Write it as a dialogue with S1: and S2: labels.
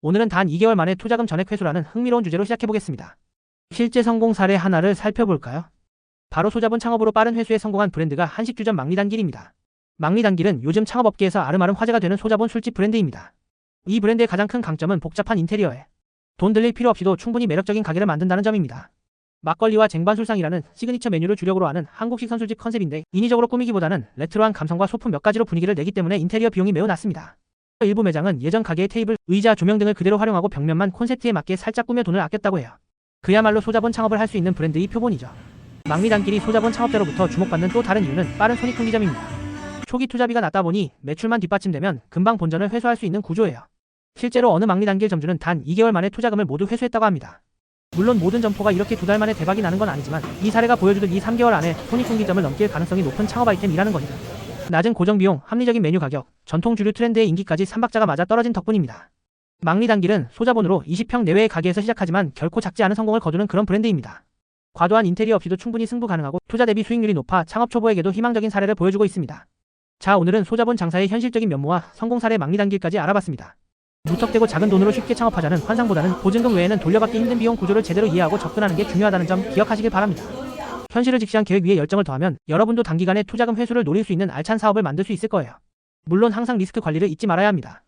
S1: 오늘은 단 2개월 만에 투자금 전액 회수라는 흥미로운 주제로 시작해보겠습니다. 실제 성공 사례 하나를 살펴볼까요? 바로 소자본 창업으로 빠른 회수에 성공한 브랜드가 한식주점 막리단길입니다. 막리단길은 요즘 창업업계에서 아름아름 화제가 되는 소자본 술집 브랜드입니다. 이 브랜드의 가장 큰 강점은 복잡한 인테리어에 돈 들릴 필요 없이도 충분히 매력적인 가게를 만든다는 점입니다. 막걸리와 쟁반술상이라는 시그니처 메뉴를 주력으로 하는 한국식 선술집 컨셉인데 인위적으로 꾸미기보다는 레트로한 감성과 소품 몇 가지로 분위기를 내기 때문에 인테리어 비용이 매우 낮습니다. 일부 매장은 예전 가게의 테이블, 의자, 조명 등을 그대로 활용하고 벽면만 콘셉트에 맞게 살짝 꾸며 돈을 아꼈다고 해요. 그야말로 소자본 창업을 할 수 있는 브랜드의 표본이죠. 막리단길이 소자본 창업자로부터 주목받는 또 다른 이유는 빠른 손익분기점입니다. 초기 투자비가 낮다 보니 매출만 뒷받침되면 금방 본전을 회수할 수 있는 구조예요. 실제로 어느 막리단길 점주는 단 2개월 만에 투자금을 모두 회수했다고 합니다. 물론 모든 점포가 이렇게 두 달 만에 대박이 나는 건 아니지만 이 사례가 보여주듯 이 3개월 안에 손익분기점을 넘길 가능성이 높은 창업 아이템이라는 거죠. 낮은 고정 비용, 합리적인 메뉴 가격, 전통 주류 트렌드의 인기까지 삼박자가 맞아 떨어진 덕분입니다. 막리 단길은 소자본으로 20평 내외의 가게에서 시작하지만 결코 작지 않은 성공을 거두는 그런 브랜드입니다. 과도한 인테리어 없이도 충분히 승부 가능하고 투자 대비 수익률이 높아 창업 초보에게도 희망적인 사례를 보여주고 있습니다. 자 오늘은 소자본 장사의 현실적인 면모와 성공 사례 막리 단길까지 알아봤습니다. 무턱대고 작은 돈으로 쉽게 창업하자는 환상보다는 보증금 외에는 돌려받기 힘든 비용 구조를 제대로 이해하고 접근하는 게 중요하다는 점 기억하시길 바랍니다. 현실을 직시한 계획 위에 열정을 더하면 여러분도 단기간에 투자금 회수를 노릴 수 있는 알찬 사업을 만들 수 있을 거예요. 물론 항상 리스크 관리를 잊지 말아야 합니다.